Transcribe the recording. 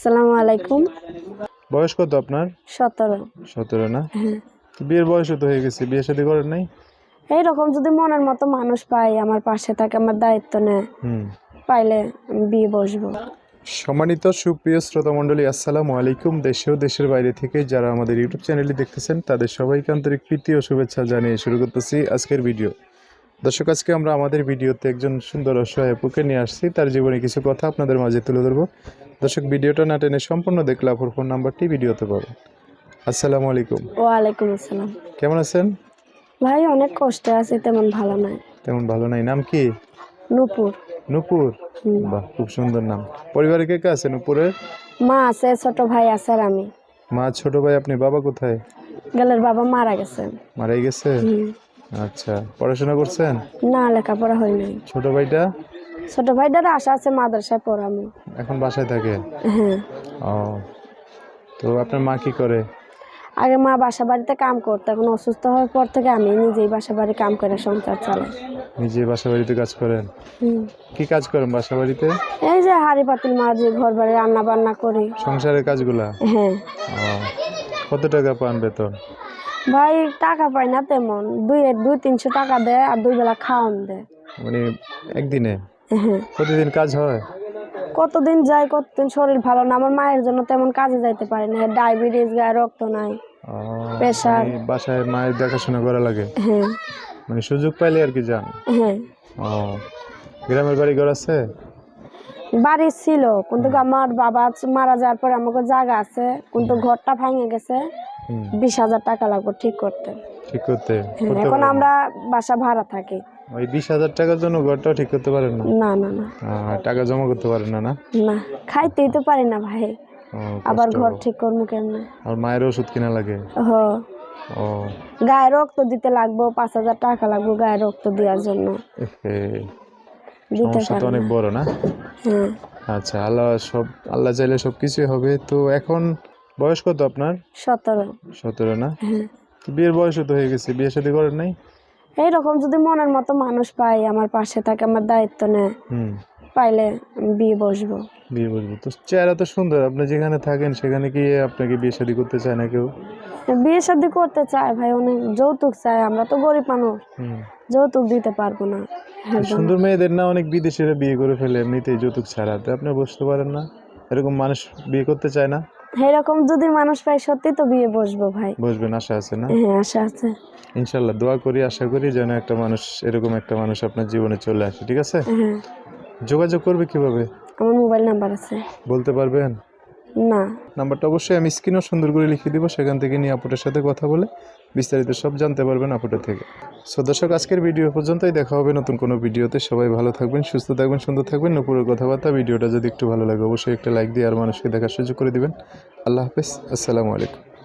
আসসালামু আলাইকুম। বয়স কত আপনার? সতেরো। সতেরো না? হ্যাঁ। বিয়ের বয়সও তো হয়ে গেছে বিয়ে শাদী করেন নাই? এইরকম যদি মনের মতো মানুষ পাই আমার পাশে থাকে আমার দায়িত্ব নেয় হুম। পাইলে বিয়ে বসবো। সম্মানিত সুপ্রিয় শ্রোতা মণ্ডলী আসসালামু আলাইকুম। দেশে ও দেশের বাইরে থেকে যারা আমাদের ইউটিউব চ্যানেলটি দেখতেছেন তাদের সবাইকে আন্তরিক প্রীতি ও শুভেচ্ছা জানিয়ে শুরু করতেছি আজকের ভিডিও। দর্শক আজকে আমরা আমাদের ভিডিওতে একজন সুন্দর অসহায় আপুকে নিয়ে আসছি। তার জীবনে কিছু কথা আপনাদের মাঝে তুলে ধরবো। দর্শক ভিডিওটা না টেনে সম্পূর্ণ দেখলে আপুর ফোন নাম্বারটি ভিডিওতে পাবেন। আসসালামু আলাইকুম। ওয়ালাইকুম আসসালাম। কেমন আছেন? ভাই অনেক কষ্টে আছি তেমন ভালো নাই। তেমন ভালো নাই। নাম কি? নূপুর। নূপুর? বাহ খুব সুন্দর নাম। পরিবারে কে কে আছে নূপুরের মা আছে ছোট ভাই আছে আর আমি। মা ছোট ভাই আপনি বাবা কোথায়? গেলের বাবা মারা গেছে। মারাই গেছে? আচ্ছা পড়াশোনা করছেন? না লেখাপড়া হয় নাই। ছোট ভাইটা? ছোট ভাইটার আশা আছে মাদ্রাসায় পড়ামো। এখন বাসায় থাকে? হ্যাঁ। ও তো আপনার মা কি করে? আগে মা বাসা বাড়িতে কাম করতো এখন অসুস্থ হওয়ার পর থেকে আমি নিজেই বাসা বাড়ি কাম করে সংসার চালাই। নিজে বাসা বাড়িতে কাজ করেন? হুম। কি কাজ করেন বাসা বাড়িতে? এই যে হাড়ি পাতিল মাঝে ঘর বাড়ি রান্না বান্না করি। সংসারের কাজগুলা? হ্যাঁ। ও কত টাকা পান বেতন? ভাই টাকা পাই না তেমন। দুই দুই তিনশো টাকা দেয় আর দুই বেলা খাওয়ান দেয়। মানে একদিনে? প্রতিদিন কাজ হয়? কতদিন যাই কতদিন শরীর ভালো না? আমার মায়ের জন্য তেমন কাজে যাইতে পারি না। ডায়াবেটিস গায়ে রক্ত নাই Pressure. মানে বাসায় মায়ের দেখাশোনা করা লাগে? হ্যাঁ। মানে সুযোগ পাইলে আর কি যান? হ্যাঁ। ও গ্রামের বাড়ি ঘর আছে? বাড়ি ছিল কিন্তু আমার বাবা মারা যাওয়ার পর আমাকে জায়গা আছে কিন্তু ঘরটা ভাঙে গেছে। বিশ হাজার টাকা লাগবে ঠিক করতে। ঠিক করতে হ্যাঁ, এখন আমরা বাসা ভাড়া থাকি। ওই বিশ হাজার টাকার জন্য ঘরটাও ঠিক করতে পারেন না? না না না। টাকা জমা করতে পারেন না না? না খাইতেই তো পারি না ভাই। আবার ঘর ঠিক করব কেমনে? আর মায়ের ওষুধ কিনা লাগে? হ। ও। গায়ে রক্ত দিতে লাগবো পাঁচ হাজার টাকা লাগবে গায়ে রক্ত দেওয়ার জন্য। সমস্যা তো অনেক বড় না? হ্যাঁ। আচ্ছা আল্লাহ সব আল্লাহ চাইলে সব কিছুই হবে। তো এখন বয়স কত আপনার? সতেরো। সতেরো না? হ্যাঁ। বিয়ের বয়সও তো হয়ে গেছে বিয়ে শাদী করেন নাই? এইরকম যদি মনের মতো মানুষ পাই আমার পাশে থাকে আমার দায়িত্ব নেয় হুম। পাইলে বিয়ে বসবো। বিয়ে বসবো। তো চেহারা তো সুন্দর আপনি যেখানে থাকেন সেখানে কি আপনাকে বিয়ে শাদী করতে চায় না কেউ? বিয়ে শাদি করতে চায় ভাই অনেক যৌতুক চায় আমরা তো গরিব মানুষ। হুম। যৌতুক দিতে পারব না। হ্যাঁ, সুন্দর মেয়েদের না অনেক বিদেশিরা বিয়ে করে ফেলে এমনিতেই যৌতুক ছাড়া। তো আপনি বুঝতে পারেন না এরকম মানুষ বিয়ে করতে চায় না? এরকম যদি মানুষ পাই সত্যি তো বিয়ে বসবো ভাই। বসবেন আশা আছে না? হ্যাঁ আশা আছে। ইনশাল্লাহ দোয়া করি আশা করি যেন একটা মানুষ এরকম একটা মানুষ আপনার জীবনে চলে আসে ঠিক আছে? হ্যাঁ। যোগাযোগ করবে কীভাবে? আমার মোবাইল নাম্বার আছে। বলতে পারবেন? না। নাম্বারটা অবশ্যই আমি স্ক্রিনও সুন্দর করে লিখে দিব সেখান থেকে নিয়ে আপুটার সাথে কথা বলে বিস্তারিত সব জানতে পারবেন আপুটা থেকে। সো দর্শক, আজকের ভিডিও পর্যন্তই। দেখা হবে নতুন কোনো ভিডিওতে। সবাই ভালো থাকবেন, সুস্থ থাকবেন, সুন্দর থাকবেন। নুপুরের কথাবার্তা, ভিডিওটা যদি একটু ভালো লাগে, অবশ্যই একটা লাইক দিয়ে আর মানুষকে দেখার সুযোগ করে দিবেন। আল্লাহ হাফেজ। আসসালামু আলাইকুম।